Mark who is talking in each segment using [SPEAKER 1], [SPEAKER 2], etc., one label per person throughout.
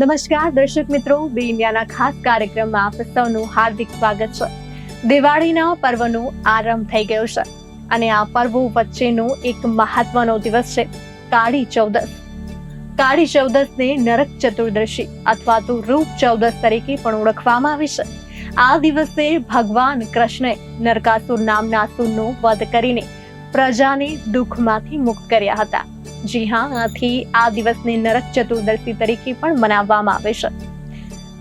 [SPEAKER 1] નમસ્કાર, દર્શક મિત્રો. બે ખાસ કાર્યક્રમમાં આપ સૌનું હાર્દિક સ્વાગત છે. દિવાળીના પર્વનો આરંભ થઈ ગયો છે અને આ પર્વો વચ્ચેનો એક મહત્વનો દિવસ છે, કાળી ચૌદસ. કાળી ચૌદસને નરક ચતુર્દશી અથવા તો રૂપ ચૌદસ તરીકે પણ ઓળખવામાં આવે છે. આ દિવસે ભગવાન કૃષ્ણે નરકાસુર નામના અસુરનો વધ કરીને પ્રજાને દુઃખમાંથી મુક્ત કર્યા હતા. જી હા આથી આ દિવસને નરક ચતુર્દશી તરીકે પણ મનાવવામાં આવે છે.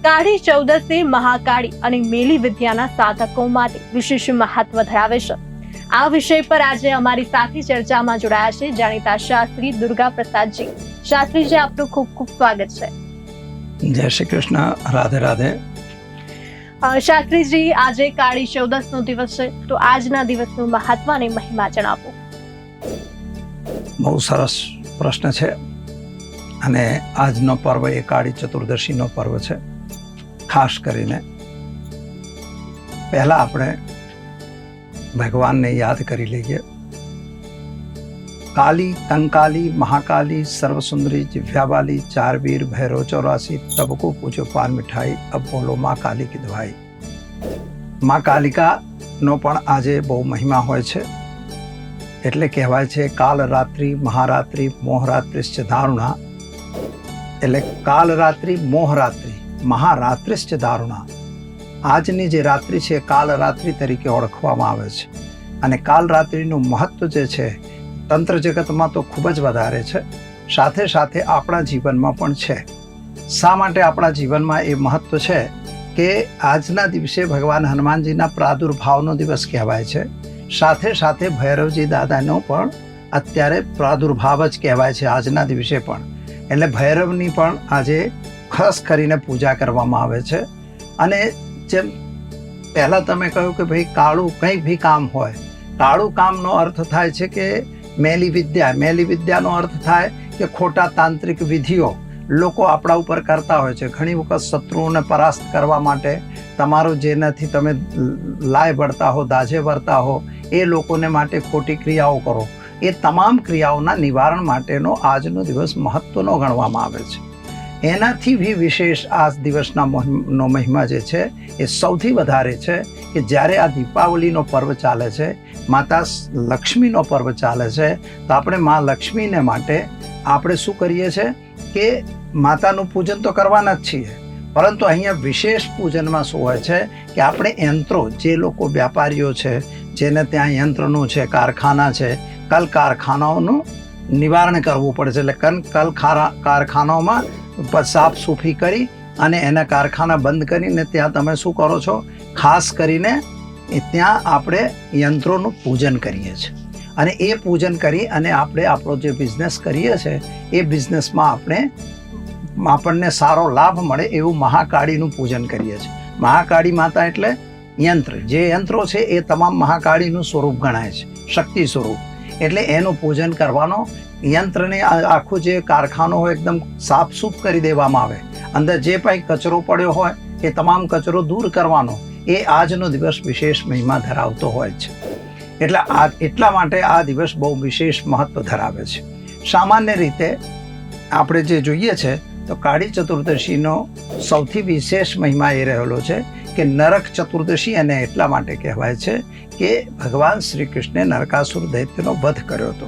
[SPEAKER 1] કાળી ચૌદસે મહાકાળી અને મેલી વિદ્યાના સાધકો માટે વિશેષ મહત્વ ધરાવે છે. આ વિષય પર આજે અમારી સાથે ચર્ચામાં જોડાયા છે જાણીતા શાસ્ત્રી દુર્ગા પ્રસાદજી શાસ્ત્રીજી આપનું ખૂબ ખૂબ સ્વાગત છે.
[SPEAKER 2] જય શ્રી કૃષ્ણ. રાધે રાધે.
[SPEAKER 1] શાસ્ત્રીજી આજે કાળી ચૌદસ નો દિવસ છે તો આજના દિવસનું મહત્વ અને મહિમા જણાવો.
[SPEAKER 2] બહુ સરસ પ્રશ્ન છે. અને આજનો પર્વ એ કાળી ચતુર્દશીનો પર્વ છે. ખાસ કરીને પહેલાં આપણે ભગવાનને યાદ કરી લઈએ. કાલી તંકાલી મહાકાલી, સર્વસુંદરી દિવ્યાવાલી ચારવીર, ભૈરવ, ચોરાસી, તબકો પૂજો પાન મીઠાઈ અબ બોલો મા કાલી કી દવાઈ. મા કાલિકાનો પણ આજે બહુ મહિમા હોય છે. એટલે કહેવાય છે કાલ રાત્રિ મહારાત્રિ મોહરાત્રિશ્ચ દારુણા એટલે કાલ રાત્રિ મોહરાત્રિ મહારાત્રિશ્ચ દારુણા આજની જે રાત્રિ છે કાલ રાત્રિ તરીકે ઓળખવામાં આવે છે. અને કાલ રાત્રિનું મહત્વ જે છે, તંત્ર જગતમાં તો ખૂબ જ વધારે છે. સાથે સાથે આપણા જીવનમાં પણ છે. શા માટે આપણા જીવનમાં એ મહત્વ છે? કે આજના દિવસે ભગવાન હનુમાનજીના પ્રાદુર્ભાવનો દિવસ કહેવાય છે. સાથે સાથે ભૈરવજી દાદાનો પણ અત્યારે પ્રાદુર્ભાવ જ કહેવાય છે આજના દિવસે પણ. એટલે ભૈરવની પણ આજે ખાસ કરીને પૂજા કરવામાં આવે છે. અને જેમ પહેલાં તમે કહ્યું કે ભાઈ કાળું કંઈ બી કામ હોય, કાળું કામનો અર્થ થાય છે કે મેલી વિદ્યા, મેલી વિદ્યાનો અર્થ થાય કે ખોટા તાંત્રિક વિધિઓ લોકો આપણા ઉપર કરતા હોય છે. ઘણી વખત શત્રુઓને પરાસ્ત કરવા માટે તમારું જેનાથી તમે લાય વળતા હો દાજે વળતા હો, એ લોકોને માટે ખોટી ક્રિયાઓ કરો. એ તમામ ક્રિયાઓના નિવારણ માટેનો આજનો દિવસ મહત્ત્વનો ગણવામાં આવે છે. એનાથી બી વિશેષ આ દિવસના નો મહિમા જે છે, એ સૌથી વધારે છે કે જ્યારે આ દીપાવલીનો પર્વ ચાલે છે, માતા લક્ષ્મીનો પર્વ ચાલે છે, તો આપણે મા લક્ષ્મીને માટે આપણે શું કરીએ છીએ કે માતાનું પૂજન તો કરવાના જ છીએ. પરંતુ અહીંયા વિશેષ પૂજનમાં શું હોય છે કે આપણે યંત્રો, જે લોકો વ્યાપારીઓ છે, જેને ત્યાં યંત્રનું છે, કારખાના છે, કલ કારખાનાઓનું નિવારણ કરવું પડે છે. એટલે કન, કલ કારખાનાઓમાં સાફ સૂફી કરી અને એના કારખાના બંધ કરીને ત્યાં તમે શું કરો છો? ખાસ કરીને ત્યાં આપણે યંત્રોનું પૂજન કરીએ છીએ. અને એ પૂજન કરી અને આપણે આપણો જે બિઝનેસ કરીએ છીએ, એ બિઝનેસમાં આપણે આપણને સારો લાભ મળે એવું મહાકાળીનું પૂજન કરીએ છીએ. મહાકાળી માતા એટલે યંત્ર. જે યંત્રો છે એ તમામ મહાકાળીનું સ્વરૂપ ગણાય છે. શક્તિ સ્વરૂપ. એટલે એનું પૂજન કરવાનો યંત્રને આખું જે કારખાનો હોય એકદમ સાફસૂફ કરી દેવામાં આવે. અંદર જે કંઈ કચરો પડ્યો હોય, એ તમામ કચરો દૂર કરવાનો. એ આજનો દિવસ વિશેષ મહિમા ધરાવતો હોય છે. એટલે આ એટલા માટે આ દિવસ બહુ વિશેષ મહત્વ ધરાવે છે. સામાન્ય રીતે આપણે જે જોઈએ છે તો કાળી ચતુર્દશીનો સૌથી વિશેષ મહિમા એ રહેલો છે કે નરક ચતુર્દશી એને એટલા માટે કહેવાય છે કે ભગવાન શ્રી કૃષ્ણે નરકાસુર દૈત્યનો વધ કર્યો હતો.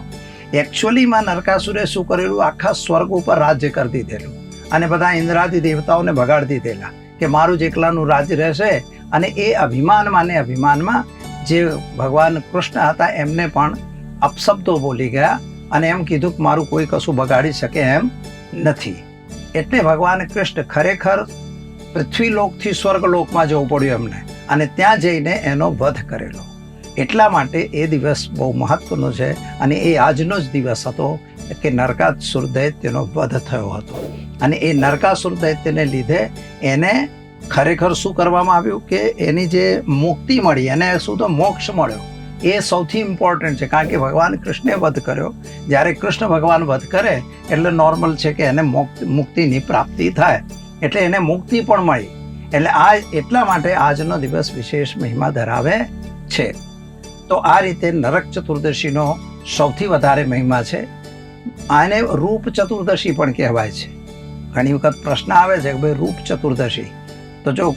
[SPEAKER 2] એકચ્યુઅલીમાં નરકાસુરે શું કરેલું? આખા સ્વર્ગ ઉપર રાજ્ય કરી દીધેલું. અને બધા ઇન્દ્રાદી દેવતાઓને ભગાડી દીધેલા કે મારું જ એકલાનું રાજ્ય રહેશે અને એ અભિમાનમાં ને અભિમાનમાં જે ભગવાન કૃષ્ણ હતા એમને પણ અપશબ્દો બોલી ગયા અને એમ કીધું કે મારું કોઈ કશું બગાડી શકે એમ નથી. એટલે ભગવાન કૃષ્ણ ખરેખર પૃથ્વીલોકથી સ્વર્ગલોકમાં જવું પડ્યું એમને. અને ત્યાં જઈને એનો વધ કરેલો. એટલા માટે એ દિવસ બહુ મહત્વનો છે અને એ આજનો જ દિવસ હતો કે નરકાસુર દૈત્યનો વધ થયો હતો. અને એ નરકાસુર દૈત્યને લીધે એને ખરેખર શું કરવામાં આવ્યું કે એની જે મુક્તિ મળી, એને શું તો મોક્ષ મળ્યો. એ સૌથી ઇમ્પોર્ટન્ટ છે. કારણ કે ભગવાન કૃષ્ણે વધ કર્યો. જ્યારે કૃષ્ણ ભગવાન વધ કરે, એટલે નોર્મલ છે કે એને મોક્ત- મુક્તિની પ્રાપ્તિ થાય. એટલે એને મુક્તિ પણ મળી. એટલે આ એટલા માટે આજનો દિવસ વિશેષ મહિમા ધરાવે છે. તો આ રીતે નરક ચતુર્દશીનો સૌથી વધારે મહિમા છે. આને રૂપ ચતુર્દશી પણ કહેવાય છે. ઘણી વખત પ્રશ્ન આવે છે કે ભાઈ રૂપ ચતુર્દશી. તો જો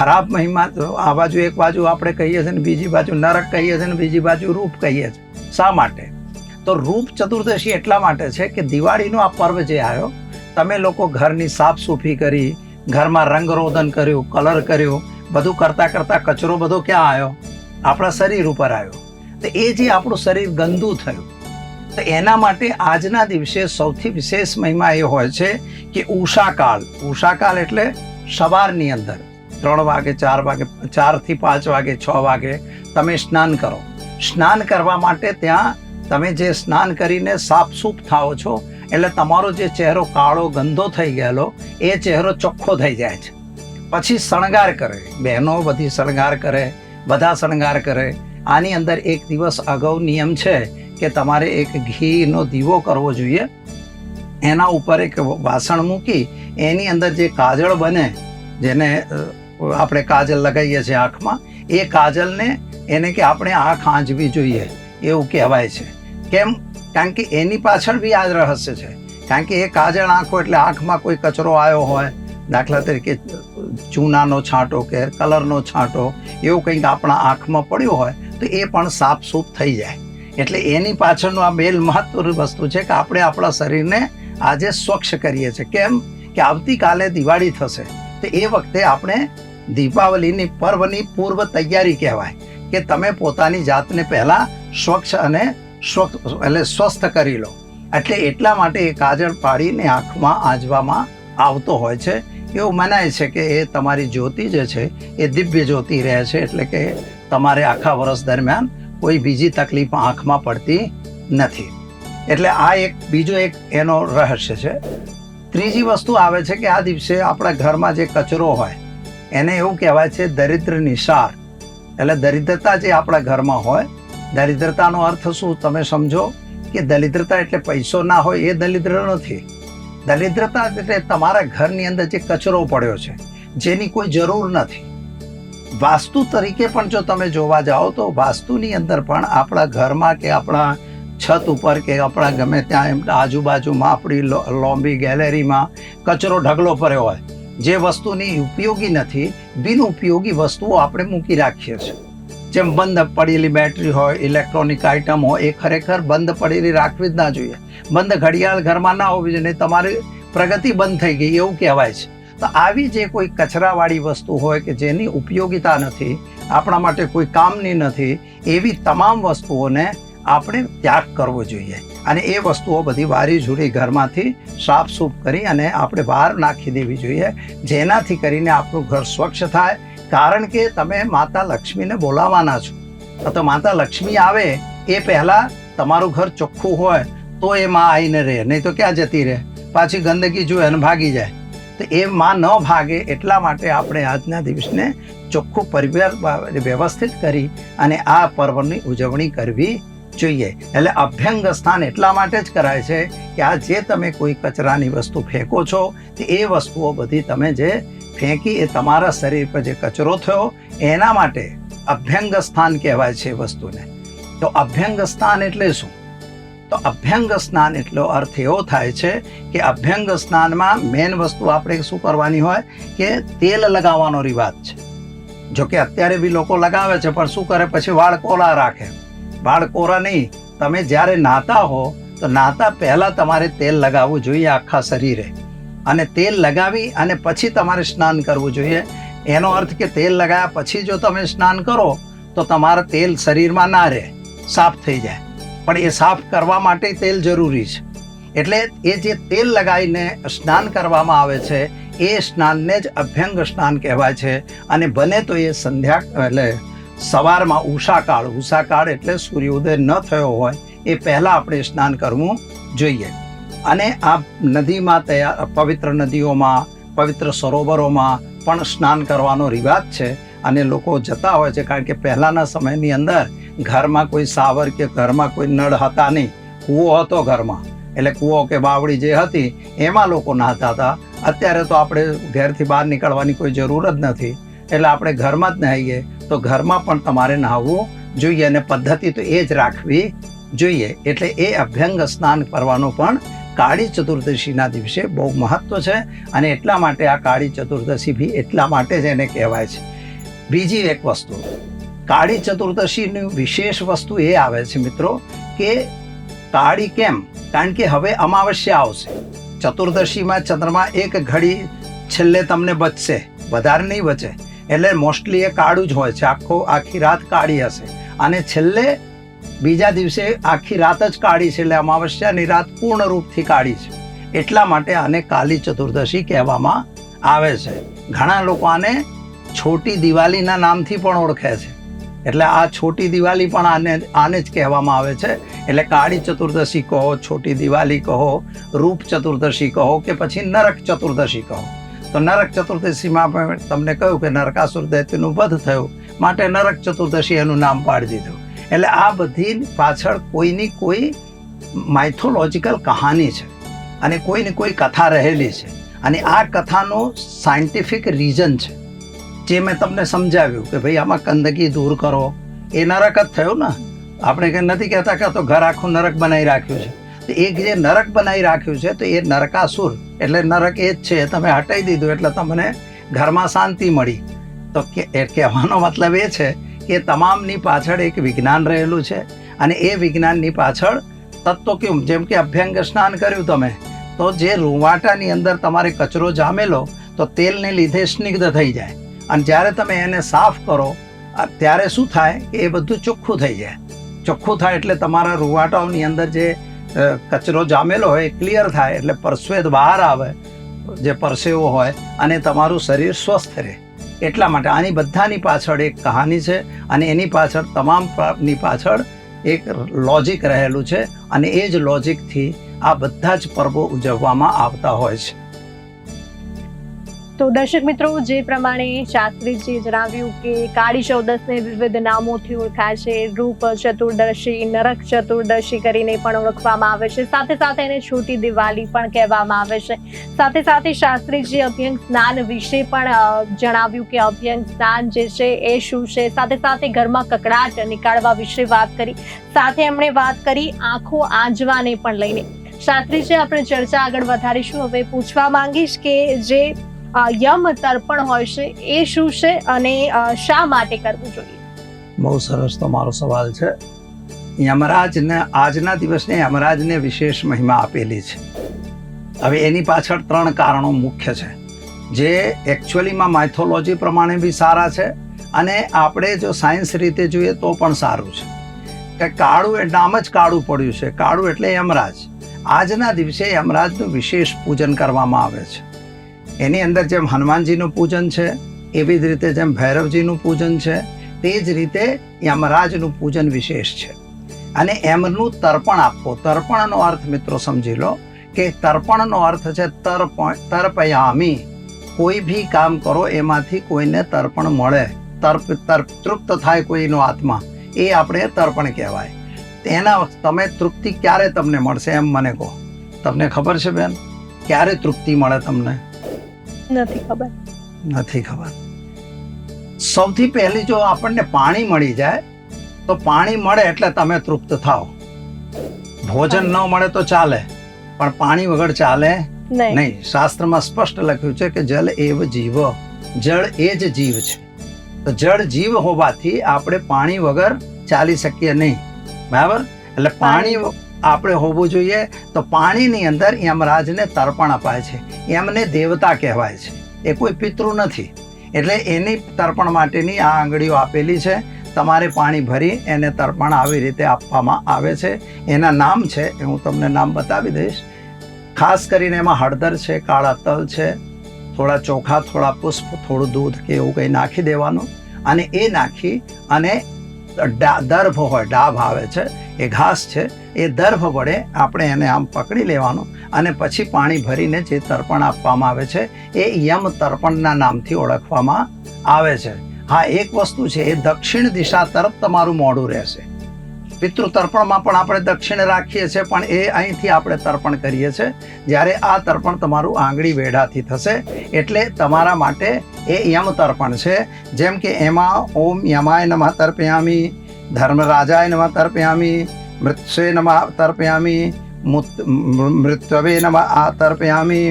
[SPEAKER 2] ખરાબ મહિમા તો આ બાજુ એક બાજુ આપણે કહીએ છીએ ને બીજી બાજુ નરક કહીએ છીએ ને બીજી બાજુ રૂપ કહીએ છીએ. શા માટે? તો રૂપ ચતુર્દશી એટલા માટે છે કે દિવાળીનો આ પર્વ જે આવ્યો, તમે લોકો ઘરની સાફ સૂફી કરી, ઘરમાં રંગરોદન કર્યું, કલર કર્યો, બધું કરતા કરતા કચરો બધો ક્યાં આવ્યો? આપણા શરીર ઉપર આવ્યો. તો એ જે આપણું શરીર ગંદુ થયું, તો એના માટે આજના દિવસે સૌથી વિશેષ મહિમા એ હોય છે કે ઉષાકાળ. ઉષાકાળ એટલે સવારની અંદર. ત્રણ વાગે, ચાર વાગે, ચારથી પાંચ વાગે, છ વાગે તમે સ્નાન કરો. સ્નાન કરવા માટે ત્યાં તમે જે સ્નાન કરીને સાફસૂફ થાઓ છો, એટલે તમારો જે ચહેરો કાળો ગંદો થઈ ગયેલો, એ ચહેરો ચોખ્ખો થઈ જાય છે. પછી શણગાર કરે. બહેનો બધી શણગાર કરે, બધા શણગાર કરે. આની અંદર એક દિવસ અગાઉ નિયમ છે કે તમારે એક ઘીનો દીવો કરવો જોઈએ. એના ઉપર એક વાસણ મૂકી, એની અંદર જે કાજળ બને, જેને આપણે કાજલ લગાવીએ છીએ આંખમાં. એ કાજલને એને કે આપણે આંખ આંજવી જોઈએ. એવું કહેવાય છે. કેમ? કારણ કે એની પાછળ બી આ રહસ્ય છે. કારણ કે એ કાજળ આંખો એટલે આંખમાં કોઈ કચરો આવ્યો હોય, દાખલા તરીકે ચૂનાનો છાંટો કે કલરનો છાંટો, એવું કંઈક આપણા આંખમાં પડ્યું હોય, તો એ પણ સાફ સૂફ થઈ જાય. એટલે એની પાછળનું આ મેલ મહત્વની વસ્તુ છે કે આપણે આપણા શરીરને આજે સ્વચ્છ કરીએ છીએ. કેમ? કે આવતીકાલે દિવાળી થશે, તો એ વખતે આપણે દીપાવલીની પર્વની પૂર્વ તૈયારી કહેવાય કે તમે પોતાની જાતને પહેલા સ્વચ્છ અને એટલે સ્વસ્થ કરી લો. એટલે એટલા માટે એ કાજળ પાડીને આંખમાં આંજવામાં આવતો હોય છે. એવું મનાય છે કે એ તમારી જ્યોતિ જે છે, એ દિવ્ય જ્યોતિ રહે છે, એટલે કે તમારે આખા વર્ષ દરમિયાન કોઈ બીજી તકલીફ આંખમાં પડતી નથી. એટલે આ એક, બીજો એક એનો રહસ્ય છે. ત્રીજી વસ્તુ આવે છે કે આ દિવસે આપણા ઘરમાં જે કચરો હોય એને એવું કહેવાય છે દરિદ્ર નિસાર એટલે દરિદ્રતા જે આપણા ઘરમાં હોય, દરિદ્રતાનો અર્થ શું? તમે સમજો કે દરિદ્રતા એટલે પૈસો ના હોય, એ દરિદ્ર નથી. દરિદ્રતા એટલે તમારા ઘરની અંદર જે કચરો પડ્યો છે, જેની કોઈ જરૂર નથી. વાસ્તુ તરીકે પણ જો તમે જોવા જાઓ તો વાસ્તુની અંદર પણ આપણા ઘરમાં કે આપણા છત ઉપર કે આપણા ગમે ત્યાં એમ આજુબાજુમાં આપણી લો- લોમ્બી ગેલેરીમાં કચરો ઢગલો પડ્યો હોય જે વસ્તુની ઉપયોગી નથી, બિનઉપયોગી વસ્તુઓ આપણે મૂકી રાખીએ છીએ. જેમ બંધ પડેલી બેટરી હોય, ઇલેક્ટ્રોનિક આઇટમ હોય, એ ખરેખર બંધ પડેલી રાખવી જ ના જોઈએ. બંધ ઘડિયાળ ઘરમાં ના હોવી જોઈએ તમારી પ્રગતિ બંધ થઈ ગઈ, એવું કહેવાય છે. તો આવી જે કોઈ કચરાવાળી વસ્તુ હોય કે જેની ઉપયોગિતા નથી, આપણા માટે કોઈ કામની નથી, એવી તમામ વસ્તુઓને આપણે ત્યાગ કરવો જોઈએ. અને એ વસ્તુઓ બધી વારી ઝૂરી ઘરમાંથી સાફ સૂફ કરી અને આપણે બહાર નાખી દેવી જોઈએ, જેનાથી કરીને આપણું ઘર સ્વચ્છ થાય. કારણ કે તમે માતા લક્ષ્મીને બોલાવવાના છો. તો માતા લક્ષ્મી આવે, એ પહેલાં તમારું ઘર ચોખ્ખું હોય, તો એ માં આવીને રહે. નહીં તો ક્યાં જતી રહે? પાછી ગંદકી જોઈએ અને ભાગી જાય. તો એ માં ન ભાગે એટલા માટે આપણે આજના દિવસને ચોખ્ખું પરિવાર વ્યવસ્થિત કરી અને આ પર્વની ઉજવણી કરવી જોઈએ. એટલે અભ્યંગ સ્થાન એટલા માટે જ કરાય છે કે આ જે તમે કોઈ કચરાની વસ્તુ ફેંકો છો, તે એ વસ્તુઓ બધી તમે જે ફેંકી એ તમારા શરીર પર જે કચરો થયો, એના માટે અભ્યંગ સ્થાન કહેવાય છે વસ્તુને. તો અભ્યંગ સ્થાન એટલે શું? તો અભ્યંગ સ્નાન એટલો અર્થ એવો થાય છે કે અભ્યંગ સ્નાનમાં મેન વસ્તુ આપણે શું કરવાની હોય? કે તેલ લગાવવાનો રિવાજ છે. જો કે અત્યારે બી લોકો લગાવે છે, પણ શું કરે? પછી વાળ કોલા રાખે. વાળ કોરા નહીં. તમે જ્યારે નાતા હો, તો નાતા પહેલાં તમારે તેલ લગાવવું જોઈએ આખા શરીરે. અને તેલ લગાવી અને પછી તમારે સ્નાન કરવું જોઈએ. એનો અર્થ કે તેલ લગાવ્યા પછી જો તમે સ્નાન કરો, તો તમારા તેલ શરીરમાં ના રહે. સાફ થઈ જાય. પણ એ સાફ કરવા માટે તેલ જરૂરી છે. એટલે એ જે તેલ લગાવીને સ્નાન કરવામાં આવે છે, એ સ્નાનને જ અભ્યંગ સ્નાન કહેવાય છે. અને બને તો એ સંધ્યા, એટલે સવારમાં ઉષાકાળ ઉષાકાળ એટલે સૂર્યોદય ન થયો હોય એ પહેલાં આપણે સ્નાન કરવું જોઈએ. અને આ નદીમાં તૈયાર પવિત્ર નદીઓમાં, પવિત્ર સરોવરોમાં પણ સ્નાન કરવાનો રિવાજ છે. અને લોકો જતા હોય છે કારણ કે પહેલાંના સમયની અંદર ઘરમાં કોઈ સાવર કે ઘરમાં કોઈ નળ હતા નહીં. કૂવો હતો ઘરમાં. એટલે કૂવો કે બાવળી જે હતી, એમાં લોકો નહાતા હતા. અત્યારે તો આપણે ઘરથી બહાર નીકળવાની કોઈ જરૂર જ નથી. એટલે આપણે ઘરમાં જ નહાઈએ. તો ઘરમાં પણ તમારે નહાવવું જોઈએ અને પદ્ધતિ તો એ જ રાખવી જોઈએ. એટલે એ અભ્યંગ સ્નાન કરવાનું પણ કાળી ચતુર્દશીના દિવસે બહુ મહત્વ છે અને એટલા માટે આ કાળી ચતુર્દશી બી એટલા માટે જ એને કહેવાય છે. બીજી એક વસ્તુ, કાળી ચતુર્દશીની વિશેષ વસ્તુ એ આવે છે મિત્રો કે કાળી કેમ? કારણ કે હવે અમાવસ્યા આવશે. ચતુર્દશીમાં ચંદ્રમા એક ઘડી છેલ્લે તમને બચશે, વધારે નહીં બચે. એટલે મોસ્ટલી એ કાળું જ હોય છે. આખો, આખી રાત કાળી હશે. અને છેલ્લે બીજા દિવસે આખી રાત જ કાળી છે એટલે અમાવસ્યાની રાત પૂર્ણ રૂપથી કાળી છે. એટલા માટે આને કાલી ચતુર્દશી કહેવામાં આવે છે. ઘણા લોકો આને છોટી દિવાળીના નામથી પણ ઓળખે છે. એટલે આ છોટી દિવાળી પણ આને આને જ કહેવામાં આવે છે. એટલે કાળી ચતુર્દશી કહો, છોટી દિવાળી કહો, રૂપ ચતુર્દશી કહો કે પછી નરક ચતુર્દશી કહો. તો નરક ચતુર્દશીમાં પણ તમને કહ્યું કે નરકાસુર દૈત્યનું વધ થયું, માટે નરક ચતુર્દશી એનું નામ પાડી દીધું. એટલે આ બધી પાછળ કોઈની કોઈ માઇથોલોજિકલ કહાની છે અને કોઈની કોઈ કથા રહેલી છે. અને આ કથાનું સાયન્ટિફિક રીઝન છે. જે મેં તમને સમજાવ્યું કે ભાઈ આમાં ગંદકી દૂર કરો. એ નરક જ થયું ને. આપણે કે નથી કહેતા કે તો ઘર આખું નરક બનાવી રાખ્યું છે. એક જે નરક બનાવી રાખ્યું છે, તો એ નરકાસુર. એટલે નરક એ જ છે, તમે હટાવી દીધું, એટલે તમને ઘરમાં શાંતિ મળી. તો કહેવાનો મતલબ એ છે કે તમામની પાછળ એક વિજ્ઞાન રહેલું છે અને એ વિજ્ઞાનની પાછળ તત્વ કેમ? જેમ કે અભ્યંગ સ્નાન કર્યું તમે, તો જે રૂવાટાની અંદર તમારે કચરો જામેલો, તો તેલને લીધે સ્નિગ્ધ થઈ જાય. અને જ્યારે તમે એને સાફ કરો ત્યારે શું થાય એ બધું ચોખ્ખું થઈ જાય. ચોખ્ખું થાય એટલે તમારા રૂવાટાઓની અંદર જે કચરો જામેલો હોય ક્લિયર થાય, એટલે પરસ્વેદ બહાર આવે, જે પરસેવો હોય, અને તમારું શરીર સ્વસ્થ રહે. એટલા માટે આની બધાની પાછળ એક કહાની છે, અને એની પાછળ તમામની પાછળ એક લોજિક રહેલું છે, અને એ જ લોજિકથી આ બધા જ પર્વો ઉજવવામાં આવતા હોય છે.
[SPEAKER 1] તો દર્શક મિત્રો, જે પ્રમાણે શાસ્ત્રીજીએ જણાવ્યું કે કાળી ચૌદસને વિવિધ નામોથી ઓળખાય છે. રૂપ ચતુર્દશી, નરક ચતુર્દશી કરીને પણ ઓળખવામાં આવે છે. સાથે સાથે એને છોટી દિવાળી પણ કહેવામાં આવે છે. સાથે સાથે શાસ્ત્રીજી અભ્યંગ સ્નાન વિશે પણ જણાવ્યું કે અભ્યંગ સ્નાન જે છે એ શું છે? સાથે સાથે ઘરમાં કકડાટ નીકાળવા વિશે વાત કરી. સાથે એમણે વાત કરી આંખો આંજવાને પણ લઈને. શાસ્ત્રીજી, આપણે ચર્ચા આગળ વધારીશું. હવે પૂછવા માંગીશ કે જે યમ તર્પણ હોય છે, એ શું છે અને શા માટે કરવું જોઈએ?
[SPEAKER 2] બહુ સરસ તમારો સવાલ છે. યમરાજને, આજના દિવસને યમરાજને વિશેષ મહિમા આપેલી છે. હવે એની પાછળ ત્રણ કારણો મુખ્ય છે. જે એકચ્યુઅલીમાં માઇથોલોજી પ્રમાણે બી સારા છે અને આપણે જો સાયન્સ રીતે જોઈએ તો પણ સારું છે. કે કાળું એ નામ જ કાળું પડ્યું છે. કાળું એટલે યમરાજ. આજના દિવસે યમરાજનું વિશેષ પૂજન કરવામાં આવે છે. એની અંદર જેમ હનુમાનજીનું પૂજન છે, એવી જ રીતે જેમ ભૈરવજીનું પૂજન છે, તે જ રીતે યમરાજનું પૂજન વિશેષ છે. અને એમનું તર્પણ આપવો તર્પણનો અર્થ મિત્રો સમજી લો કે તર્પણનો અર્થ છે તર્પણ, તર્પયામી. કોઈ ભી કામ કરો એમાંથી કોઈને તર્પણ મળે. તર્પ તર્પ, તૃપ્ત થાય કોઈનો આત્મા. એ આપણે તર્પણ કહેવાય. એના તમે તૃપ્તિ ક્યારે તમને મળશે એમ મને કહો. તમને ખબર છે બેન? ક્યારે તૃપ્તિ મળે તમને?
[SPEAKER 1] નથી ખબર.
[SPEAKER 2] નથી ખબર. સૌથી પહેલી જો આપણને પાણી મળી જાય તો પાણી મળે એટલે તમે તૃપ્ત થાઓ. ભોજન ન મળે તો ચાલે પણ પાણી વગર ચાલે
[SPEAKER 1] નહીં.
[SPEAKER 2] શાસ્ત્રમાં સ્પષ્ટ લખ્યું છે કે જલ એવ જીવ જળ એ જ જીવ છે. તો જળ જીવ હોવાથી આપણે પાણી વગર ચાલી શકીએ નહીં. બરાબર? એટલે પાણી આપણે હોવું જોઈએ, તો પાણીની અંદર યમરાજને તર્પણ અપાય છે. એમને દેવતા કહેવાય છે. એ કોઈ પિતૃ નથી. એટલે એની તર્પણ માટેની આ આંગળીઓ આપેલી છે. તમારે પાણી ભરી એને તર્પણ આવી રીતે આપવામાં આવે છે. એના નામ છે, એ હું તમને નામ બતાવી દઈશ. ખાસ કરીને એમાં હળદર છે, કાળા તલ છે, થોડા ચોખા, થોડા પુષ્પ, થોડું દૂધ કે એવું કંઈ નાખી દેવાનું. અને એ નાખી અને દર્ભ હોય, ડાભ આવે છે, એ ઘાસ છે, એ દર્ભ વડે આપણે એને આમ પકડી લેવાનું અને પછી પાણી ભરીને જે તર્પણ આપવામાં આવે છે, એ યમ તર્પણના નામથી ઓળખવામાં આવે છે. હા, એક વસ્તુ છે, એ દક્ષિણ દિશા તરફ તમારું મોઢું રહેશે. પિતૃ તર્પણમાં પણ આપણે દક્ષિણ રાખીએ છીએ પણ એ અહીંથી આપણે તર્પણ કરીએ છીએ જ્યારે આ તર્પણ તમારું આંગળી વેઢાથી થશે એટલે તમારા માટે એ યમ તર્પણ છે જેમ કે એમાં ઓમ યમાય નમઃ તર્પયામી ધર્મરાજાય નમઃ તર્પયામી મૃત્સે નમઃ તર્પયામી મૃત્યવે નમઃ આ તર્પયામી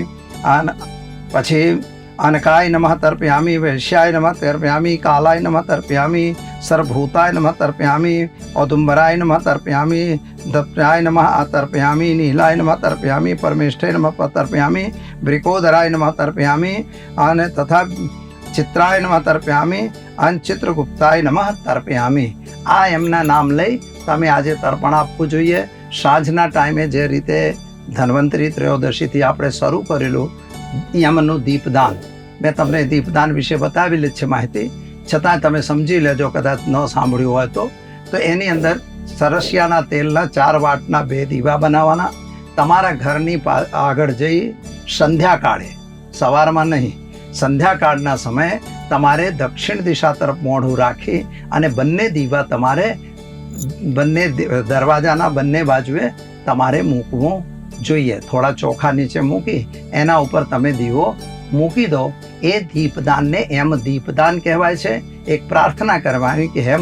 [SPEAKER 2] પછી અનકાય નમઃ તર્પયામી વૈશ્યાય નમઃ તર્પયામી कालाय नमः तर्पयामि सर्वभूताय નમઃ તર્પયામી औदुम्बराय नमः તર્પયામી દપ્યાય નમઃ तर्पयामि नीलाय नमः तर्पयामि તર્પયામી नमः નમઃ તર્પયામી नमः तर्पयामि અને તથા ચિત્રાય નમઃ તર્પયામી અને ચિત્રગુપ્તાય નમઃ તર્પયામી આ એમના નામ લઈ તમે આજે તર્પણ આપવું જોઈએ સાંજના ટાઈમે જે રીતે ધન્વંતરી ત્રયોદશીથી આપણે શરૂ કરેલું યમનું દીપદાન. મેં તમને દીપદાન વિશે બતાવેલી છે માહિતી. છતાં તમે સમજી લેજો, કદાચ ન સાંભળ્યું હોય તો. તો એની અંદર સરસિયાના તેલના ચાર વાટના બે દીવા બનાવવાના. તમારા ઘરની આગળ જઈ સંધ્યાકાળે, સવારમાં નહીં, સંધ્યાકાળના સમયે તમારે દક્ષિણ દિશા તરફ મોઢું રાખી અને બંને દીવા તમારે, બંને દરવાજાના બંને બાજુએ તમારે મૂકવું જોઈએ. થોડા ચોખા નીચે મૂકી, એના ઉપર તમે દીવો મૂકી દો. એ દીપદાનને એમ દીપદાન કહેવાય છે. એક પ્રાર્થના કરવાની કે, હે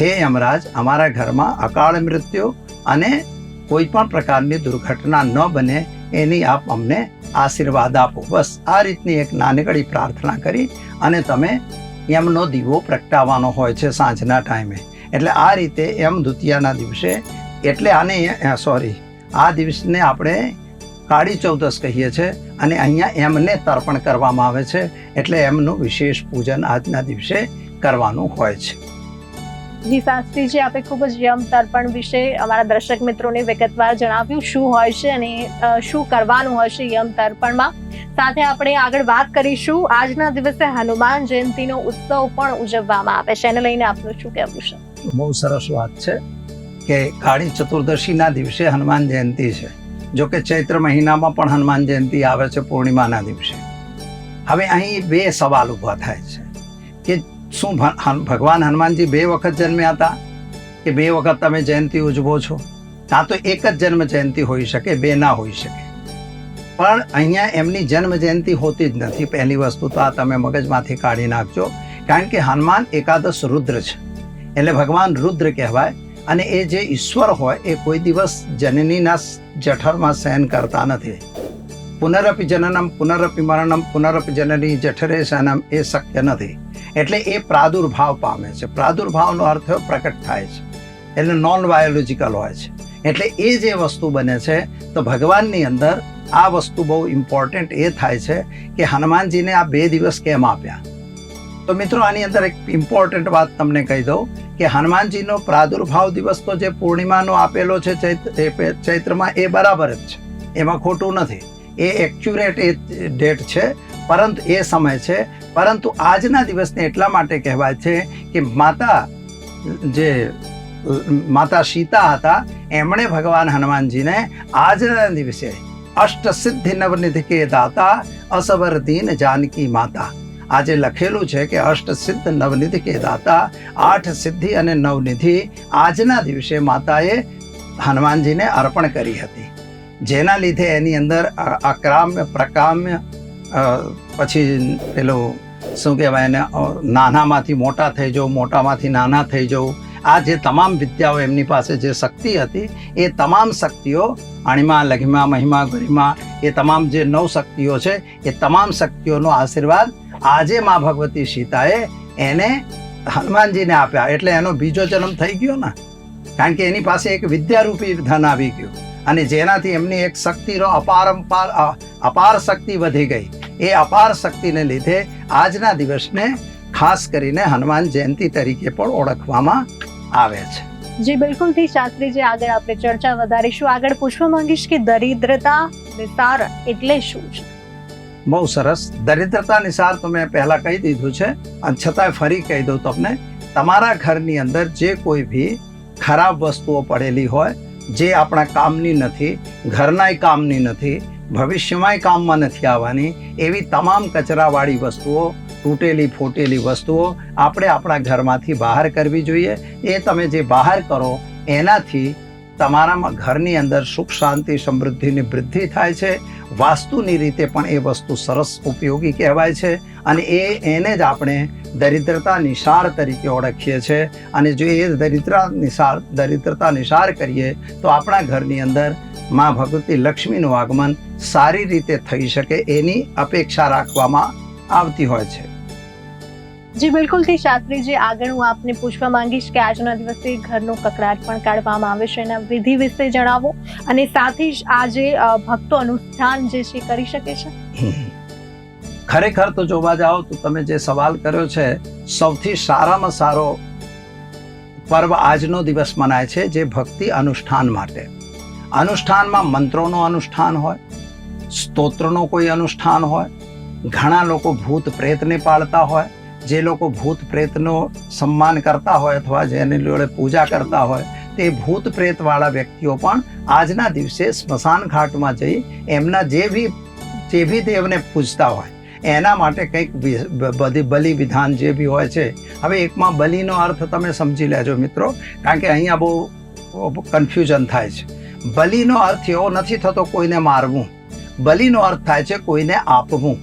[SPEAKER 2] હે યમરાજ, અમારા ઘરમાં અકાળ મૃત્યુ અને કોઈ પણ પ્રકારની દુર્ઘટના ન બને. એની આપ અમને આશીર્વાદ આપો. બસ, આ રીતની એક નાનકડી પ્રાર્થના કરી અને તમે એમનો દીવો પ્રગટાવવાનો હોય છે સાંજના ટાઈમે. એટલે આ રીતે એમ દ્વિતીયાના દિવસે, એટલે આને સોરી આ દિવસને આપણે કાળી ચૌદસ કહીએ છીએ અને અહીંયા એમને તર્પણ કરવામાં આવે છે એટલે એમનું વિશેષ પૂજન આજના દિવસે કરવાનું હોય છે.
[SPEAKER 1] જી શાસ્ત્રીજી આપે ખૂબ જ યમ તર્પણ વિશે અમારા દર્શક મિત્રોને વિગતવાર જણાવ્યું શું હોય છે અને શું કરવાનું હોય છે યમ તર્પણમાં. સાથે આપણે આગળ વાત કરીશું. આજના દિવસે હનુમાન જયંતિનો ઉત્સવ પણ ઉજવવામાં આવે છે. એને લઈને આપનું શું કહેવું છે?
[SPEAKER 2] બહુ સરસ વાત છે. કે કાળી ચતુર્દશીના દિવસે હનુમાન જયંતિ છે. જો કે ચૈત્ર મહિનામાં પણ હનુમાન જયંતિ આવે છે પૂર્ણિમાના દિવસે. હવે અહીં બે સવાલ ઊભા થાય છે. કે શું ભગવાન હનુમાનજી બે વખત જન્મ્યા હતા? કે બે વખત તમે જયંતિ ઉજવો છો? કાં તો એક જ જન્મ જયંતિ હોઈ શકે, બે ના હોઈ શકે. પણ અહીંયા એમની જન્મ જયંતિ હોતી જ નથી. પહેલી વસ્તુ તો આ તમે મગજમાંથી કાઢી નાખજો. કારણ કે હનુમાન એકાદશ રુદ્ર છે. એટલે ભગવાન રુદ્ર કહેવાય. અને એ જે ઈશ્વર હોય, એ કોઈ દિવસ જનનીના જઠરમાં સહન કરતા નથી. પુનરપી જનનમ, પુનરપી મરણમ, પુનરપી જનની જઠરે સહનમ એ શક્ય નથી. એટલે એ પ્રાદુર્ભાવ પામે છે. પ્રાદુર્ભાવનો અર્થ પ્રકટ થાય છે. એટલે નોન બાયોલોજિકલ હોય છે. એટલે એ જે વસ્તુ બને છે, તો ભગવાનની અંદર આ વસ્તુ બહુ ઇમ્પોર્ટન્ટ એ થાય છે કે હનુમાનજીને આ બે દિવસ કેમ આપ્યા? તો મિત્રો, આની અંદર એક ઇમ્પોર્ટન્ટ વાત તમને કહી દઉં કે હનુમાનજીનો પ્રાદુર્ભાવ દિવસ તો જે પૂર્ણિમાનો આપેલો છે ચૈત્રમાં એ બરાબર જ છે. એમાં ખોટું નથી. એ એક્યુરેટ એ ડેટ છે, પરંતુ એ સમય છે. પરંતુ આજના દિવસને એટલા માટે કહેવાય છે કે માતા જે, માતા સીતા હતા, એમણે ભગવાન હનુમાનજીને આજના દિવસે અષ્ટ સિદ્ધિ નવનિધિ કે દાતા અસવર દીન જાનકી માતા આજે લખેલું છે કે અષ્ટ સિદ્ધ નવનિધિ કે દાતા, આઠ સિદ્ધિ અને નવનિધિ આજના દિવસે માતાએ હનુમાનજીને અર્પણ કરી હતી. જેના લીધે એની અંદર અક્રામ્ય, પ્રકામ્ય પછી પેલું શું કહેવાય એને નાનામાંથી મોટા થઈ જવું, મોટામાંથી નાના થઈ જવું આ જે તમામ વિદ્યાઓ એમની પાસે જે શક્તિ હતી, એ તમામ શક્તિઓ અણિમા, લઘિમા, મહિમા, ગરિમા, એ તમામ જે નવ શક્તિઓ છે, એ તમામ શક્તિઓનો આશીર્વાદ આજે મા ભગવતી સીતાએ એને હનુમાનજીને આપ્યા. એટલે એનો બીજો જન્મ થઈ ગયો ને? કારણ કે એની પાસે એક વિદ્યારૂપી ધન આવી ગયું. અને જેનાથી એમની એક શક્તિનો અપારંપાર અપાર શક્તિ વધી ગઈ. એ અપાર શક્તિને લીધે આજના દિવસને ખાસ કરીને હનુમાન જયંતિ તરીકે પણ ઓળખવામાં આવે છે.
[SPEAKER 1] જી બિલકુલથી શાસ્ત્રીજી આગળ આપણે ચર્ચા વધારીશું. આગળ પૂછવા માંગીશ કે દરિદ્રતા નિસાર એટલે શું છે?
[SPEAKER 2] બહુ સરસ. દરિદ્રતા નિસાર તો મેં પહેલા કહી દીધું છે અને છતાંય ફરી કહી દઉં તમને તમારા ઘરની અંદર જે કોઈ બી ખરાબ વસ્તુઓ પડેલી હોય જે આપણા કામની નથી ઘરનાય કામની નથી ભવિષ્યમાંય કામમાં નથી આવવાની એવી તમામ કચરાવાળી વસ્તુઓ તૂટેલી ફૂટેલી વસ્તુઓ આપણે આપણા ઘરમાંથી બહાર કરવી જોઈએ. એ તમે જે બહાર કરો, એનાથી તમારામાં ઘરની અંદર સુખ, શાંતિ, સમૃદ્ધિની વૃદ્ધિ થાય છે. વાસ્તુની રીતે પણ એ વસ્તુ સરસ ઉપયોગી કહેવાય છે અને એ, એને જ આપણે દરિદ્રતા નિશાળ તરીકે ઓળખીએ છીએ અને જો એ દરિદ્રતા નિશાળ દરિદ્રતા નિશાળ કરીએ, તો આપણા ઘરની અંદરમાં ભગવતી લક્ષ્મીનું આગમન સારી રીતે થઈ શકે એની અપેક્ષા રાખવામાં આવતી હોય છે.
[SPEAKER 1] જી બિલકુલથી શાસ્ત્રીજી આગળ હું આપને પૂછવા માંગીશ કે આજના દિવસે ઘરનો કકડાટ પણ કાઢવામાં આવે છે એના વિધિ વિશે જણાવો. અને સાથે જ આજે ભક્તો અનુષ્ઠાન જે છે કરી શકે છે?
[SPEAKER 2] ખરેખર તો જોવા જાઓ તો તમે જે સવાલ કર્યો છે સૌથી સારામાં સારો પર્વ આજનો દિવસ મનાય છે જે ભક્તિ અનુષ્ઠાન માટે. અનુષ્ઠાનમાં મંત્રોનો અનુષ્ઠાન હોય સ્તોત્રનો કોઈ અનુષ્ઠાન હોય ઘણા લોકો ભૂત પ્રેતને પાળતા હોય, જે લોકો ભૂત પ્રેતનો સન્માન કરતા હોય અથવા જેની જોડે પૂજા કરતા હોય, તે ભૂત પ્રેતવાળા વ્યક્તિઓ પણ આજના દિવસે સ્મશાન ઘાટમાં જઈ એમના જે બી જે બી દેવને પૂજતા હોય, એના માટે કંઈક બધી બલિ વિધાન જે બી હોય છે. હવે એકમાં બલિનો અર્થ તમે સમજી લેજો મિત્રો, કારણ કે અહીંયા બહુ કન્ફ્યુઝન થાય છે. બલિનો અર્થ એવો નથી થતો કોઈને મારવું. બલિનો અર્થ થાય છે કોઈને આપવું.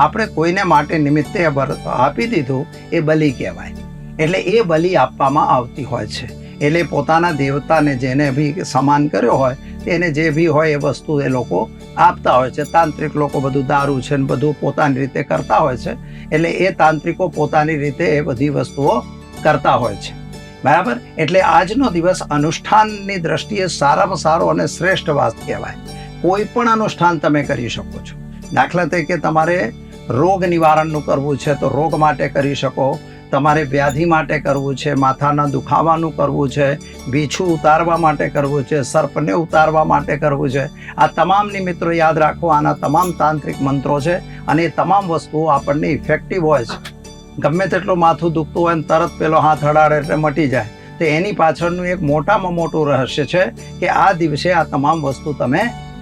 [SPEAKER 2] આપણે કોઈને માટે નિમિત્તે આપી દીધું એ બલિ કહેવાય. એટલે એ બલિ આપવામાં આવતી હોય છે. એટલે પોતાના દેવતાને જેને બી સમાન કર્યો હોય, તેને જે બી હોય એ વસ્તુ એ લોકો આપતા હોય છે. તાંત્રિક લોકો બધું દારૂ છે ને બધું પોતાની રીતે કરતા હોય છે. એટલે એ તાંત્રિકો પોતાની રીતે એ બધી વસ્તુઓ કરતા હોય છે. બરાબર? એટલે આજનો દિવસ અનુષ્ઠાનની દ્રષ્ટિએ સારામાં સારો અને શ્રેષ્ઠ વાત કહેવાય. કોઈ પણ અનુષ્ઠાન તમે કરી શકો છો. દાખલા તરીકે તમારે રોગ નિવારણનું કરવું છે તો રોગ માટે કરી શકો. તમારે વ્યાધિ માટે કરવું છે, માથાના દુખાવાનું કરવું છે, બીછું ઉતારવા માટે કરવું છે, સર્પને ઉતારવા માટે કરવું છે. આ તમામની મિત્રો યાદ રાખો, આના તમામ તાંત્રિક મંત્રો છે અને એ તમામ વસ્તુઓ આપણને ઇફેક્ટિવ હોય છે. ગમે તેટલું માથું દુખતું હોય ને તરત પેલો હાથ હડાડે એટલે મટી જાય. તો એની પાછળનું એક મોટામાં મોટું રહસ્ય છે કે આ દિવસે આ તમામ વસ્તુ તમે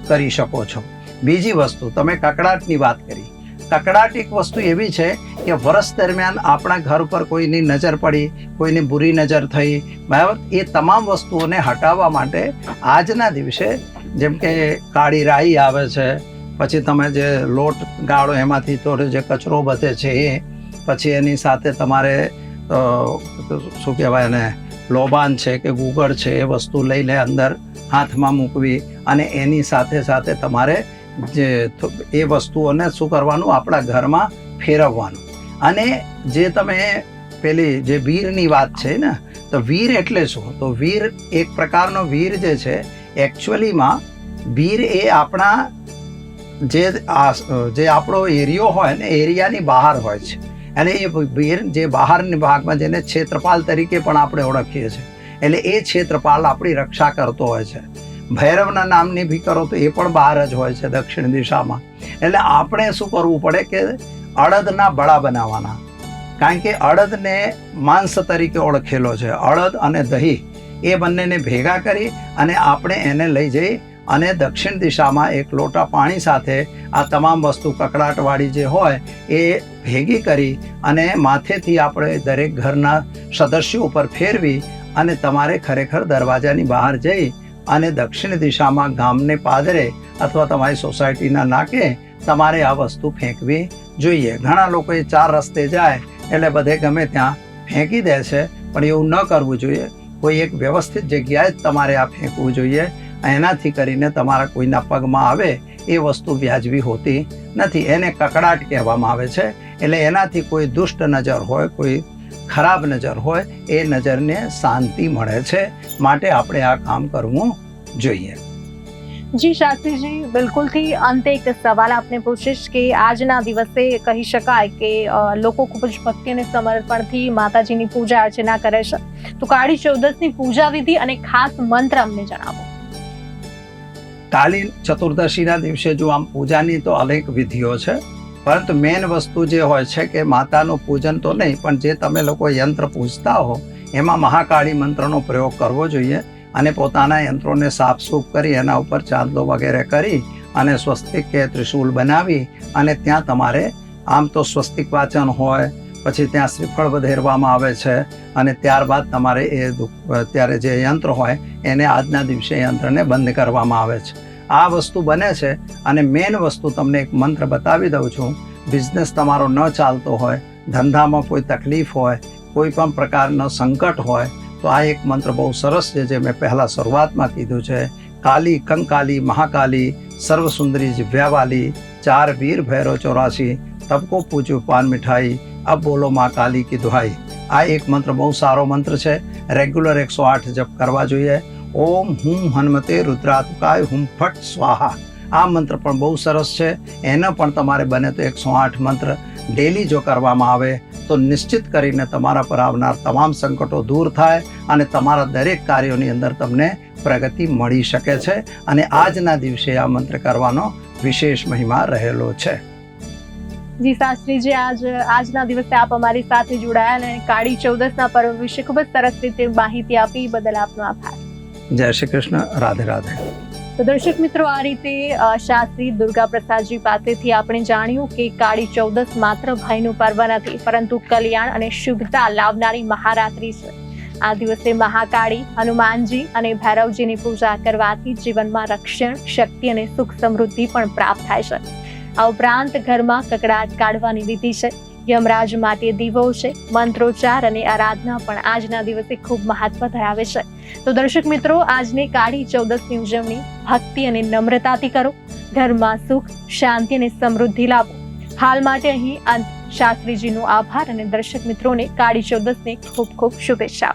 [SPEAKER 2] કરી શકો છો. બીજી વસ્તુ, તમે કકડાટની વાત કરી. કકડાટ એક વસ્તુ એવી છે કે વર્ષ દરમિયાન આપણા ઘર પર કોઈની નજર પડી, કોઈની બુરી નજર થઈ, બરાબર? એ તમામ વસ્તુઓને હટાવવા માટે આજના દિવસે જેમ કે કાળી રાઈ આવે છે, પછી તમે જે લોટ ગાળો એમાંથી થોડો જે કચરો બધે છે એ, પછી એની સાથે તમારે શું કહેવાય એને, લોબાન છે કે ગુગળ છે એ વસ્તુ લઈને અંદર હાથમાં મૂકવી અને એની સાથે સાથે તમારે જે એ વસ્તુઓને શું કરવાનું? આપણા ઘરમાં ફેરવવાનું. અને જે તમે પેલી જે વીરની વાત છે ને, તો વીર એટલે શું? તો વીર એક પ્રકારનો વીર જે છે એકચ્યુઅલીમાં વીર એ આપણા જે જે આપણો એરિયો હોય ને, એરિયાની બહાર હોય છે. અને એ વીર જે બહારની ભાગમાં જેને ક્ષેત્રપાલ તરીકે પણ આપણે ઓળખીએ છીએ. એટલે એ ક્ષેત્રપાલ આપણી રક્ષા કરતો હોય છે. ભૈરવના નામની બી કરો તો એ પણ બહાર જ હોય છે દક્ષિણ દિશામાં. એટલે આપણે શું કરવું પડે કે અડદના બળા બનાવવાના. કારણ કે અડદને માંસ તરીકે ઓળખેલો છે. અડદ અને દહીં એ બંનેને ભેગા કરી અને આપણે એને લઈ જઈ અને દક્ષિણ દિશામાં એક લોટા પાણી સાથે આ તમામ વસ્તુ કકડાટવાળી જે હોય એ ભેગી કરી અને માથેથી આપણે દરેક ઘરના સદસ્યો ઉપર ફેરવી અને તમારે ખરેખર દરવાજાની બહાર જઈ અને દક્ષિણ દિશામાં ગામને પાદરે અથવા તમારી સોસાયટીના નાકે તમારે આ વસ્તુ ફેંકવી જોઈએ. ઘણા લોકો એ ચાર રસ્તે જાય એટલે બધે ગમે ત્યાં ફેંકી દે છે, પણ એવું ન કરવું જોઈએ. કોઈ એક વ્યવસ્થિત જગ્યાએ જ તમારે આ ફેંકવું જોઈએ. એનાથી કરીને તમારા કોઈના પગમાં આવે એ વસ્તુ વ્યાજબી હોતી નથી. એને કકડાટ કહેવામાં આવે છે. એટલે એનાથી કોઈ દુષ્ટ નજર હોય, કોઈ ખરાબ નજર હોય એ નજરને શાંતિ મળે છે માટે આપણે આ કામ કરવું જોઈએ.
[SPEAKER 1] જી શાસ્ત્રીજી બિલકુલથી અંતે એક સવાલ આપને પૂછીશ કે આજના દિવસે કહી શકાય કે લોકો ખૂબ જ ભક્તિ અને સમર્પણથી માતાજીની પૂજા અર્ચના કરે છે. તો કાળી ચૌદસની પૂજા વિધિ અને ખાસ મંત્ર અમને જણાવો.
[SPEAKER 2] કાલી ચતુર્દશીના દિવસે જો આમ પૂજાની તો અનેક વિધિઓ છે. પરંતુ મેન વસ્તુ જે હોય છે કે માતાનું પૂજન તો નહીં, પણ જે તમે લોકો યંત્ર પૂજતા હો, એમાં મહાકાળી મંત્રનો પ્રયોગ કરવો જોઈએ અને પોતાના યંત્રોને સાફસૂફ કરી એના ઉપર ચાંદલો વગેરે કરી અને સ્વસ્તિક કે ત્રિશૂળ બનાવી અને ત્યાં તમારે આમ તો સ્વસ્તિક વાચન હોય, પછી ત્યાં શ્રીફળ વધેરવામાં આવે છે અને ત્યારબાદ તમારે એ દુઃખ ત્યારે જે યંત્ર હોય એને આજના દિવસે યંત્રને બંધ કરવામાં આવે છે. આ વસ્તુ બને છે અને મેઇન વસ્તુ તમને એક મંત્ર બતાવી દઉં છું. બિઝનેસ તમારો ન ચાલતો હોય, ધંધામાં કોઈ તકલીફ હોય, કોઈ પણ પ્રકારનો સંકટ હોય, તો આ એક મંત્ર બહુ સરસ છે જે મેં પહેલાં શરૂઆતમાં કીધું છે. કાલી કંકાલી મહાકાલી, સર્વસુંદરી દિવ્યાવાલી ચાર વીર ભૈરવ ચોરાસી, તબકો પૂજ્યું પાન મીઠાઈ, અબ બોલો માં કાલી કી દુહાઈ. આ એક મંત્ર બહુ સારો મંત્ર છે. રેગ્યુલર એકસો આઠ જપ કરવા જોઈએ. ઓમ હું હનમતે રુદ્રાતકાય હું ફટ સ્વાહા. આ મંત્ર પણ બહુ સરસ છે. એને પણ તમારે બને તો એકસો આઠ મંત્ર ડેલી જો કરવામાં આવે, તો નિશ્ચિત કરીને તમારા પર આવનાર તમામ સંકટો દૂર થાય અને તમારા દરેક કાર્યોની અંદર તમને પ્રગતિ મળી શકે છે અને આજના દિવસે આ મંત્ર કરવાનો વિશેષ મહિમા રહેલો છે.
[SPEAKER 1] જી શાસ્ત્રીજી આજ, આજના દિવસે આપ અમારી સાથે જોડાયા અને કાળી ચૌદસના પર્વ વિશે ખૂબ જ સરસ રીતે માહિતી આપી. બદલ આપનો આભાર.
[SPEAKER 2] જય શ્રી કૃષ્ણ, રાધે રાધે.
[SPEAKER 1] તો દર્શક મિત્રો, આ રીતે શાસ્ત્રી દુર્ગા પ્રસાદજી પાસેથી આપણે જાણ્યું કે કાળી ચૌદસ માત્ર ભયનું પર્વ નથી, પરંતુ કલ્યાણ અને શુભતા લાવનારી મહારાત્રિ છે. આ દિવસે મહાકાળી, હનુમાનજી અને ભૈરવજીની પૂજા કરવાથી જીવનમાં રક્ષણ, શક્તિ અને સુખ સમૃદ્ધિ પણ પ્રાપ્ત થાય છે. આ ઉપરાંત ઘરમાં કકડાટ કાઢવાની વિધિ છે. યમરાજ માટે દીવો છે, મંત્રોચ્ચાર અને આરાધના પણ આજના દિવસે ખૂબ મહત્વ ધરાવે છે. તો દર્શક મિત્રો, આજની કાળી ચૌદસની ઉજવણી ભક્તિ અને નમ્રતાથી કરો, ઘરમાં સુખ, શાંતિ અને સમૃદ્ધિ લાવો. હાલ માટે અહીં શાસ્ત્રીજીનો આભાર અને દર્શક મિત્રોને કાળી ચૌદસની ખૂબ ખૂબ શુભેચ્છા